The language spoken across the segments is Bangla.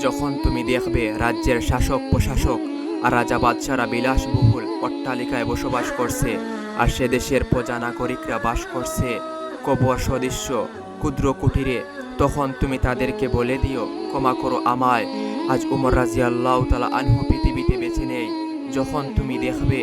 যখন তুমি দেখবে রাজ্যের শাসক, প্রশাসক আর রাজা বাদশারা বিলাসবহুল অট্টালিকায় বসবাস করছে আর সে দেশের প্রজা নাগরিকরা বাস করছে, কবর সদৃশ্য, ক্ষুদ্র কুটিরে, তখন তুমি তাদেরকে বলে দিও, ক্ষমা করো আমায়, আজ উমর রাজি তালা আনহু পৃথিবীতে বেছে নেই। যখন তুমি দেখবে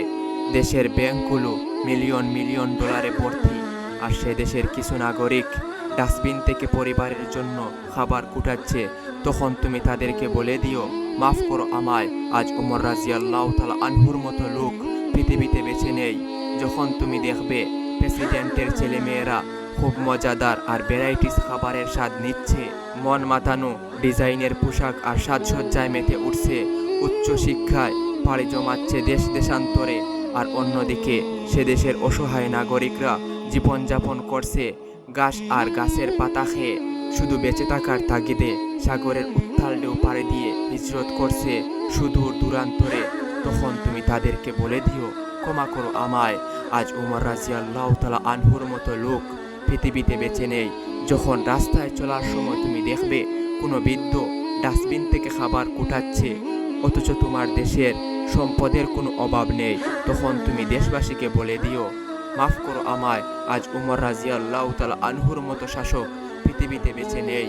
দেশের ব্যাংকগুলো মিলিয়ন মিলিয়ন ডলারে ভর্তি আর সে দেশের কিছু নাগরিক ডাস্টবিন থেকে পরিবারের জন্য খাবার কুটাচ্ছে তখন তুমি তাদেরকে বলে দিও, মাফ করো আমায়, আজ উমর রাজি আল্লাহ তালা আনহুর মতো লোক পৃথিবীতে বেছে নেই। যখন তুমি দেখবে প্রেসিডেন্টের ছেলে মেয়েরা খুব মজাদার আর ভ্যারাইটিস খাবারের স্বাদ নিচ্ছে, মন মাতানো, ডিজাইনের পোশাক আর সাজসজ্জায় মেতে উঠছে, উচ্চ শিক্ষায় পাড়ি জমাচ্ছে দেশ দেশান্তরে, আর অন্যদিকে সে দেশের অসহায় নাগরিকরা জীবনযাপন করছে গাছ আর গাছের পাতা খেয়ে। শুধু বেঁচে থাকার তাগিদে সাগরের উত্তাল ঢেউ পাড়ে দিয়ে হিজরত করছে সুদূর দূরান্তরে। তখন তুমি তাদেরকে বলে দিও, ক্ষমা করো আমায়। আজ উমর রাজি আল্লাহ তালা আনহুর মতো লোক পৃথিবীতে বেঁচে নেই। যখন রাস্তায় চলার সময় তুমি দেখবে, কোনো বৃদ্ধ ডাস্টবিন থেকে খাবার কুটাচ্ছে, অথচ তোমার দেশের সম্পদের কোনো অভাব নেই। তখন তুমি দেশবাসীকে বলে দিও, মাফ করো আমায়। আজ উমর রাজি আল্লাহ তালা আনহুর মতো শাসক পৃথিবীতে বেছে নেই।